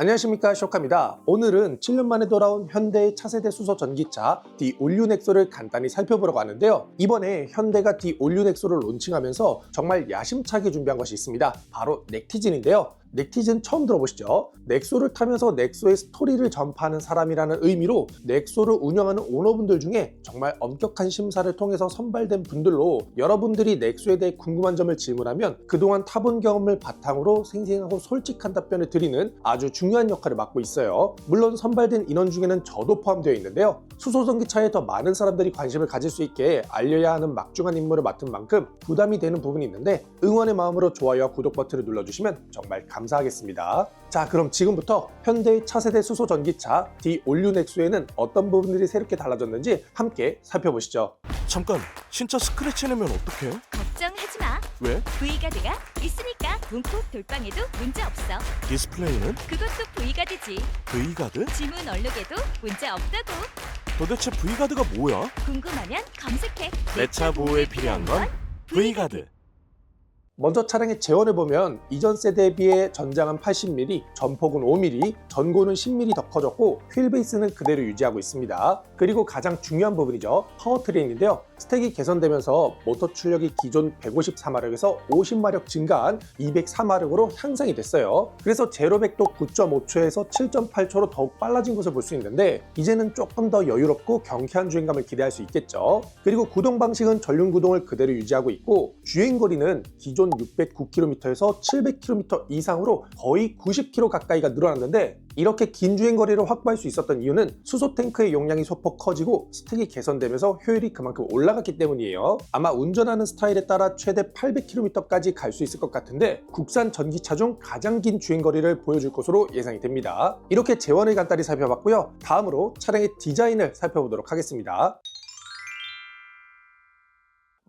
안녕하십니까 쇼카입니다. 오늘은 7년 만에 돌아온 현대의 차세대 수소 전기차 D 올류넥소를 간단히 살펴보려고 하는데요. 이번에 현대가 D 올류넥소를 론칭하면서 정말 야심차게 준비한 것이 있습니다. 바로 넥티즌인데요. 넥티즌 처음 들어보시죠? 넥소를 타면서 넥소의 스토리를 전파하는 사람이라는 의미로 넥소를 운영하는 오너분들 중에 정말 엄격한 심사를 통해서 선발된 분들로 여러분들이 넥소에 대해 궁금한 점을 질문하면 그동안 타본 경험을 바탕으로 생생하고 솔직한 답변을 드리는 아주 중요한 역할을 맡고 있어요. 물론 선발된 인원 중에는 저도 포함되어 있는데요. 수소전기차에 더 많은 사람들이 관심을 가질 수 있게 알려야 하는 막중한 임무를 맡은 만큼 부담이 되는 부분이 있는데 응원의 마음으로 좋아요와 구독 버튼을 눌러주시면 정말 감사 하겠습니다. 자 그럼 지금부터 현대의 차세대 수소 전기차 D 올류넥소에는 어떤 부분들이 새롭게 달라졌는지 함께 살펴보시죠. 잠깐 진짜 스크래치 내면 어떡해? 걱정하지 마. 왜? V가드가 있으니까 문콕 돌빵에도 문제 없어. 디스플레이는 그것도 V가드지. V가드? 지문 얼룩에도 문제 없다고. 도대체 V가드가 뭐야? 궁금하면 검색해. 내 차 보호에 필요한 건 V가드 먼저 차량의 재원을 보면 이전 세대에 비해 전장은 80mm, 전폭은 5mm, 전고는 10mm 더 커졌고 휠 베이스는 그대로 유지하고 있습니다. 그리고 가장 중요한 부분이죠. 파워트레인인데요. 스택이 개선되면서 모터 출력이 기존 154마력에서 50마력 증가한 204마력으로 향상이 됐어요. 그래서 제로백도 9.5초에서 7.8초로 더욱 빨라진 것을 볼 수 있는데 이제는 조금 더 여유롭고 경쾌한 주행감을 기대할 수 있겠죠. 그리고 구동 방식은 전륜 구동을 그대로 유지하고 있고 주행 거리는 기존 609km에서 700km 이상으로 거의 90km 가까이가 늘어났는데 이렇게 긴 주행 거리를 확보할 수 있었던 이유는 수소 탱크의 용량이 소폭 커지고 스택이 개선되면서 효율이 그만큼 올라갔기 때문이에요. 아마 운전하는 스타일에 따라 최대 800km까지 갈 수 있을 것 같은데 국산 전기차 중 가장 긴 주행 거리를 보여줄 것으로 예상이 됩니다. 이렇게 재원을 간단히 살펴봤고요. 다음으로 차량의 디자인을 살펴보도록 하겠습니다.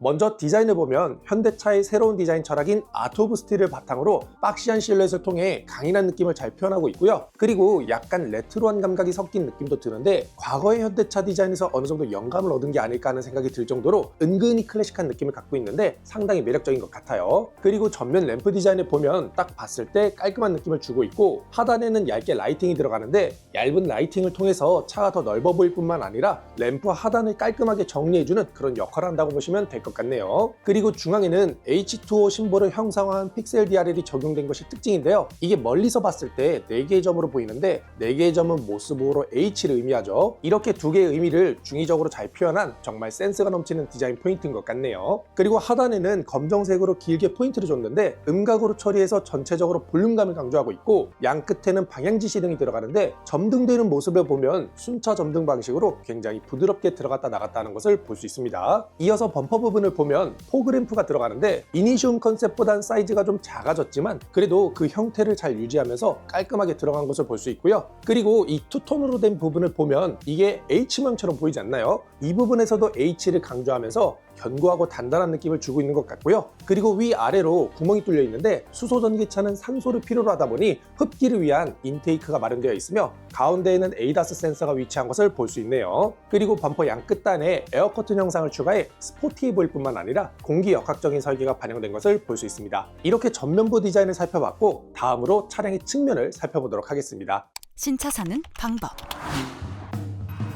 먼저 디자인을 보면 현대차의 새로운 디자인 철학인 아트 오브 스틸을 바탕으로 박시한 실루엣을 통해 강인한 느낌을 잘 표현하고 있고요. 그리고 약간 레트로한 감각이 섞인 느낌도 드는데 과거의 현대차 디자인에서 어느 정도 영감을 얻은 게 아닐까 하는 생각이 들 정도로 은근히 클래식한 느낌을 갖고 있는데 상당히 매력적인 것 같아요. 그리고 전면 램프 디자인을 보면 딱 봤을 때 깔끔한 느낌을 주고 있고 하단에는 얇게 라이팅이 들어가는데 얇은 라이팅을 통해서 차가 더 넓어 보일 뿐만 아니라 램프 하단을 깔끔하게 정리해주는 그런 역할을 한다고 보시면 될 것 같 네요. 그리고 중앙에는 H2O 심볼을 형상화한 픽셀 DRL이 적용된 것이 특징인데요. 이게 멀리서 봤을 때 4개의 점으로 보이는데 4개의 점은 모스보호로 H를 의미하죠. 이렇게 두 개의 의미를 중의적으로 잘 표현한 정말 센스가 넘치는 디자인 포인트인 것 같네요. 그리고 하단에는 검정색으로 길게 포인트를 줬는데 음각으로 처리해서 전체적으로 볼륨감을 강조하고 있고 양 끝에는 방향 지시 등이 들어가는데 점등되는 모습을 보면 순차 점등 방식으로 굉장히 부드럽게 들어갔다 나갔다 하는 것을 볼 수 있습니다. 이어서 범퍼 부분 을 보면 포그램프가 들어가는데 이니시움 컨셉보단 사이즈가 좀 작아졌지만 그래도 그 형태를 잘 유지하면서 깔끔하게 들어간 것을 볼 수 있고요. 그리고 이 투톤으로 된 부분을 보면 이게 H모양처럼 보이지 않나요? 이 부분에서도 H를 강조하면서 견고하고 단단한 느낌을 주고 있는 것 같고요. 그리고 위아래로 구멍이 뚫려 있는데 수소 전기차는 산소를 필요로 하다 보니 흡기를 위한 인테이크가 마련되어 있으며 가운데에는 에이다스 센서가 위치한 것을 볼 수 있네요. 그리고 범퍼 양 끝단에 에어 커튼 형상을 추가해 스포티해 보일 뿐만 아니라 공기 역학적인 설계가 반영된 것을 볼 수 있습니다. 이렇게 전면부 디자인을 살펴봤고 다음으로 차량의 측면을 살펴보도록 하겠습니다. 신차 사는 방법.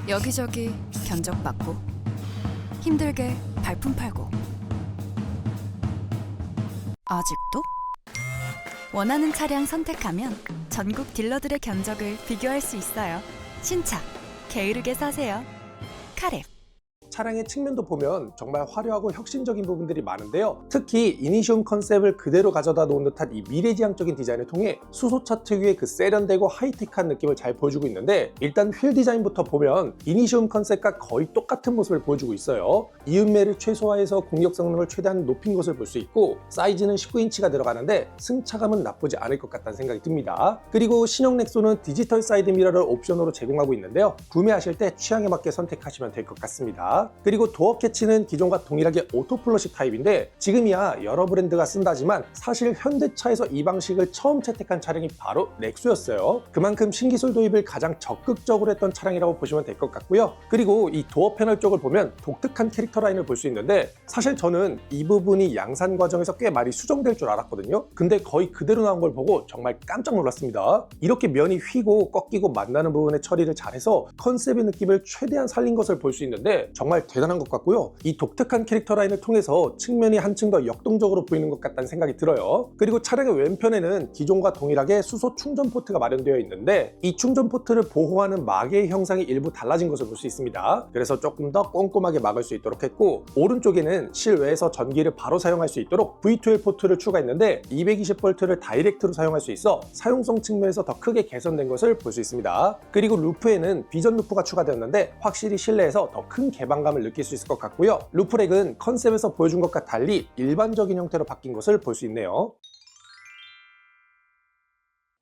여기저기 견적받고 힘들게 발품 팔고 아직도 원하는 차량 선택하면 전국 딜러들의 견적을 비교할 수 있어요. 신차 게으르게 사세요. 카랩. 차량의 측면도 보면 정말 화려하고 혁신적인 부분들이 많은데요. 특히 이니시움 컨셉을 그대로 가져다 놓은 듯한 이 미래지향적인 디자인을 통해 수소차 특유의 그 세련되고 하이테크한 느낌을 잘 보여주고 있는데 일단 휠 디자인부터 보면 이니시움 컨셉과 거의 똑같은 모습을 보여주고 있어요. 이음매를 최소화해서 공격 성능을 최대한 높인 것을 볼 수 있고 사이즈는 19인치가 들어가는데 승차감은 나쁘지 않을 것 같다는 생각이 듭니다. 그리고 신형 넥소는 디지털 사이드 미러를 옵션으로 제공하고 있는데요. 구매하실 때 취향에 맞게 선택하시면 될 것 같습니다. 그리고 도어 캐치는 기존과 동일하게 오토 플러시 타입인데 지금이야 여러 브랜드가 쓴다지만 사실 현대차에서 이 방식을 처음 채택한 차량이 바로 넥소였어요. 그만큼 신기술 도입을 가장 적극적으로 했던 차량이라고 보시면 될 것 같고요. 그리고 이 도어 패널 쪽을 보면 독특한 캐릭터 라인을 볼 수 있는데 사실 저는 이 부분이 양산 과정에서 꽤 많이 수정될 줄 알았거든요. 근데 거의 그대로 나온 걸 보고 정말 깜짝 놀랐습니다. 이렇게 면이 휘고 꺾이고 만나는 부분의 처리를 잘해서 컨셉의 느낌을 최대한 살린 것을 볼 수 있는데 정말 대단한 것 같고요. 이 독특한 캐릭터 라인을 통해서 측면이 한층 더 역동적으로 보이는 것 같다는 생각이 들어요. 그리고 차량의 왼편에는 기존과 동일하게 수소 충전 포트가 마련되어 있는데 이 충전 포트를 보호하는 마개의 형상이 일부 달라진 것을 볼 수 있습니다. 그래서 조금 더 꼼꼼하게 막을 수 있도록 했고 오른쪽에는 실외에서 전기를 바로 사용할 수 있도록 V12 포트를 추가했는데 220V를 다이렉트로 사용할 수 있어 사용성 측면에서 더 크게 개선된 것을 볼 수 있습니다. 그리고 루프에는 비전 루프가 추가되었는데 확실히 실내에서 더 큰 개방 감을 느낄 수 있을 것 같고요. 루프렉은 컨셉에서 보여준 것과 달리 일반적인 형태로 바뀐 것을 볼 수 있네요.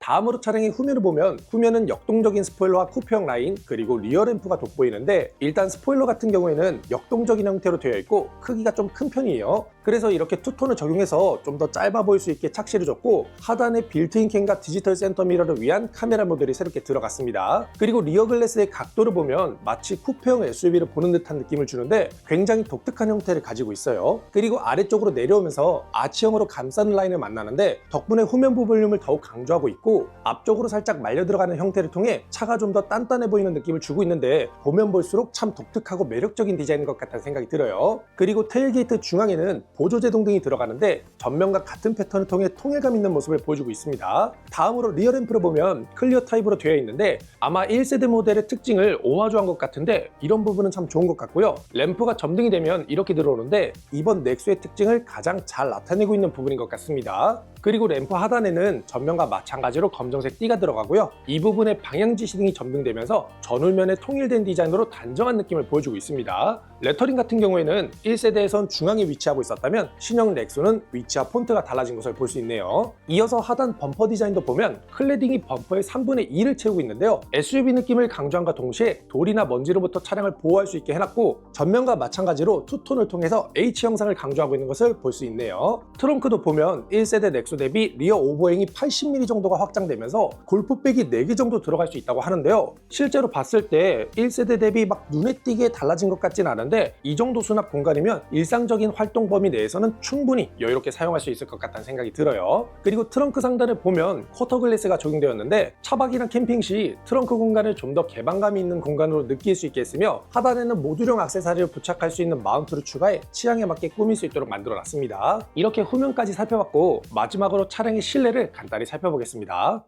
다음으로 차량의 후면을 보면 후면은 역동적인 스포일러와 쿠페형 라인 그리고 리어 램프가 돋보이는데 일단 스포일러 같은 경우에는 역동적인 형태로 되어 있고 크기가 좀 큰 편이에요. 그래서 이렇게 투톤을 적용해서 좀 더 짧아 보일 수 있게 착시를 줬고 하단에 빌트인 캠과 디지털 센터 미러를 위한 카메라 모듈이 새롭게 들어갔습니다. 그리고 리어 글래스의 각도를 보면 마치 쿠페형 SUV를 보는 듯한 느낌을 주는데 굉장히 독특한 형태를 가지고 있어요. 그리고 아래쪽으로 내려오면서 아치형으로 감싸는 라인을 만나는데 덕분에 후면 부 볼륨을 더욱 강조하고 있고 앞쪽으로 살짝 말려 들어가는 형태를 통해 차가 좀 더 단단해 보이는 느낌을 주고 있는데 보면 볼수록 참 독특하고 매력적인 디자인인 것 같다는 생각이 들어요. 그리고 테일게이트 중앙에는 보조제동 등이 들어가는데 전면과 같은 패턴을 통해 통일감 있는 모습을 보여주고 있습니다. 다음으로 리어 램프를 보면 클리어 타입으로 되어 있는데 아마 1세대 모델의 특징을 오마주한 것 같은데 이런 부분은 참 좋은 것 같고요. 램프가 점등이 되면 이렇게 들어오는데 이번 넥소의 특징을 가장 잘 나타내고 있는 부분인 것 같습니다. 그리고 램프 하단에는 전면과 마찬가지로 검정색 띠가 들어가고요. 이 부분에 방향 지 시등이 점등되면서 전울면에 통일된 디자인으로 단정한 느낌을 보여주고 있습니다. 레터링 같은 경우에는 1세대에선 중앙에 위치하고 있었다면 신형 렉소는 위치와 폰트가 달라진 것을 볼 수 있네요. 이어서 하단 범퍼 디자인도 보면 클레딩이 범퍼의 3분의 2를 채우고 있는데요. SUV 느낌을 강조함과 동시에 돌이나 먼지로부터 차량을 보호할 수 있게 해놨고 전면과 마찬가지로 투톤을 통해서 H 형상을 강조하고 있는 것을 볼 수 있네요. 트렁크도 보면 1세대 넥소 대비 리어 오버행이 80mm 정도가 확 장되면서 골프백이 4개 정도 들어갈 수 있다고 하는데요. 실제로 봤을 때 1세대 대비 막 눈에 띄게 달라진 것 같진 않은데 이 정도 수납 공간이면 일상적인 활동 범위 내에서는 충분히 여유롭게 사용할 수 있을 것 같다는 생각이 들어요. 그리고 트렁크 상단을 보면 쿼터 글래스가 적용되었는데 차박이나 캠핑 시 트렁크 공간을 좀 더 개방감이 있는 공간으로 느낄 수 있게 했으며 하단에는 모듈형 액세서리를 부착할 수 있는 마운트를 추가해 취향에 맞게 꾸밀 수 있도록 만들어 놨습니다. 이렇게 후면까지 살펴봤고 마지막으로 차량의 실내를 간단히 살펴보겠습니다. are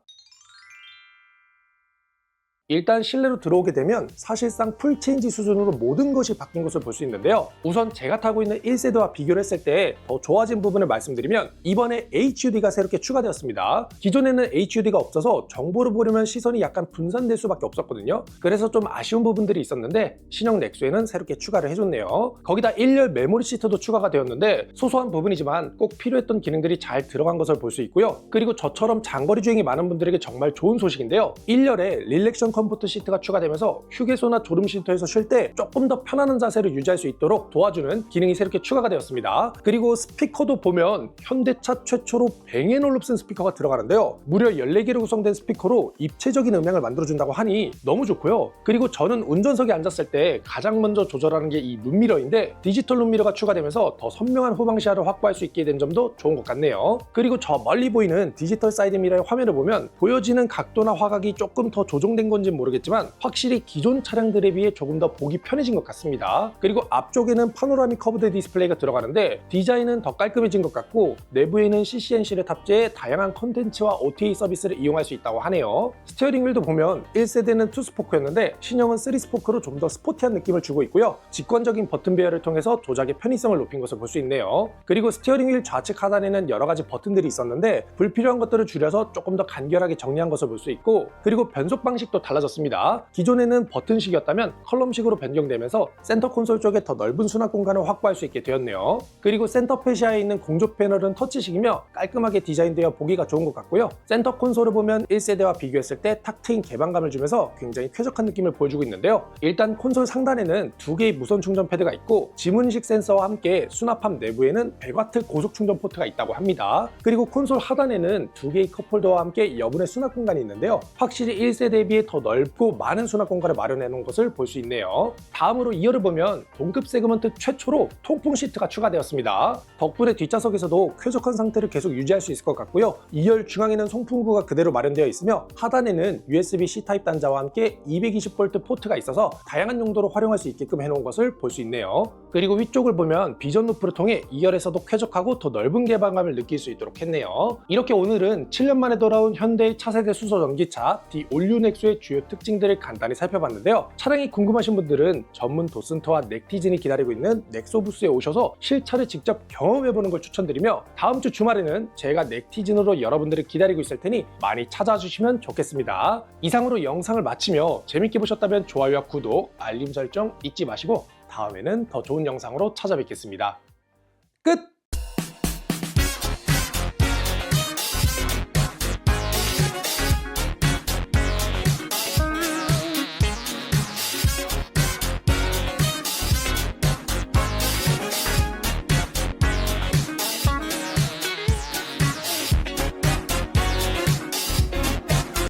일단 실내로 들어오게 되면 사실상 풀체인지 수준으로 모든 것이 바뀐 것을 볼 수 있는데요. 우선 제가 타고 있는 1세대와 비교를 했을 때 더 좋아진 부분을 말씀드리면 이번에 HUD가 새롭게 추가되었습니다. 기존에는 HUD가 없어서 정보를 보려면 시선이 약간 분산될 수밖에 없었거든요. 그래서 좀 아쉬운 부분들이 있었는데 신형 넥소에는 새롭게 추가를 해줬네요. 거기다 1열 메모리 시트도 추가가 되었는데 소소한 부분이지만 꼭 필요했던 기능들이 잘 들어간 것을 볼 수 있고요. 그리고 저처럼 장거리 주행이 많은 분들에게 정말 좋은 소식인데요. 1열에 릴렉션 컴 포트 시트가 추가되면서 휴게소나 졸음 쉼터에서 쉴 때 조금 더 편안한 자세를 유지할 수 있도록 도와주는 기능이 새롭게 추가가 되었습니다. 그리고 스피커도 보면 현대차 최초로 뱅앤올룹슨 스피커가 들어가는데요. 무려 14개로 구성된 스피커로 입체적인 음향을 만들어준다고 하니 너무 좋고요. 그리고 저는 운전석에 앉았을 때 가장 먼저 조절하는 게 이 룸미러인데 디지털 룸미러가 추가되면서 더 선명한 후방 시야를 확보할 수 있게 된 점도 좋은 것 같네요. 그리고 저 멀리 보이는 디지털 사이드 미러의 화면을 보면 보여지는 각도나 화각이 조금 더 조정된 건지 모르겠지만 확실히 기존 차량들에 비해 조금 더 보기 편해진 것 같습니다. 그리고 앞쪽에는 파노라믹 커브드 디스플레이가 들어가는데 디자인은 더 깔끔해진 것 같고 내부에는 CCNC를 탑재해 다양한 컨텐츠와 OTA 서비스를 이용할 수 있다고 하네요. 스티어링 휠도 보면 1세대는 2스포크였는데 신형은 3스포크로 좀 더 스포티한 느낌을 주고 있고요. 직관적인 버튼 배열을 통해서 조작의 편의성을 높인 것을 볼 수 있네요. 그리고 스티어링 휠 좌측 하단에는 여러 가지 버튼들이 있었는데 불필요한 것들을 줄여서 조금 더 간결하게 정리한 것을 볼 수 있고 그리고 변속 방식도 달라 달라졌습니다. 기존에는 버튼식이었다면 컬럼식으로 변경되면서 센터 콘솔 쪽에 더 넓은 수납 공간을 확보할 수 있게 되었네요. 그리고 센터 페시아에 있는 공조 패널은 터치식이며 깔끔하게 디자인되어 보기가 좋은 것 같고요. 센터 콘솔을 보면 1세대와 비교했을 때 탁 트인 개방감을 주면서 굉장히 쾌적한 느낌을 보여주고 있는데요. 일단 콘솔 상단에는 두 개의 무선 충전 패드가 있고 지문인식 센서와 함께 수납함 내부에는 100W 고속 충전 포트가 있다고 합니다. 그리고 콘솔 하단에는 두 개의 컵홀더와 함께 여분의 수납 공간이 있는데요. 확실히 1세대에 비해 더 넓고 많은 수납 공간을 마련해 놓은 것을 볼 수 있네요. 다음으로 2열을 보면 동급 세그먼트 최초로 통풍 시트가 추가되었습니다. 덕분에 뒷좌석에서도 쾌적한 상태를 계속 유지할 수 있을 것 같고요. 2열 중앙에는 송풍구가 그대로 마련되어 있으며 하단에는 USB-C 타입 단자와 함께 220V 포트가 있어서 다양한 용도로 활용할 수 있게끔 해놓은 것을 볼 수 있네요. 그리고 위쪽을 보면 비전 루프를 통해 2열에서도 쾌적하고 더 넓은 개방감을 느낄 수 있도록 했네요. 이렇게 오늘은 7년 만에 돌아온 현대의 차세대 수소 전기차 디 올류 넥소의 주요 특징들을 간단히 살펴봤는데요. 차량이 궁금하신 분들은 전문 도슨터와 넥티즌이 기다리고 있는 넥소 부스에 오셔서 실차를 직접 경험해보는 걸 추천드리며 다음 주 주말에는 제가 넥티즌으로 여러분들을 기다리고 있을 테니 많이 찾아주시면 좋겠습니다. 이상으로 영상을 마치며 재밌게 보셨다면 좋아요와 구독, 알림 설정 잊지 마시고 다음에는 더 좋은 영상으로 찾아뵙겠습니다. 끝!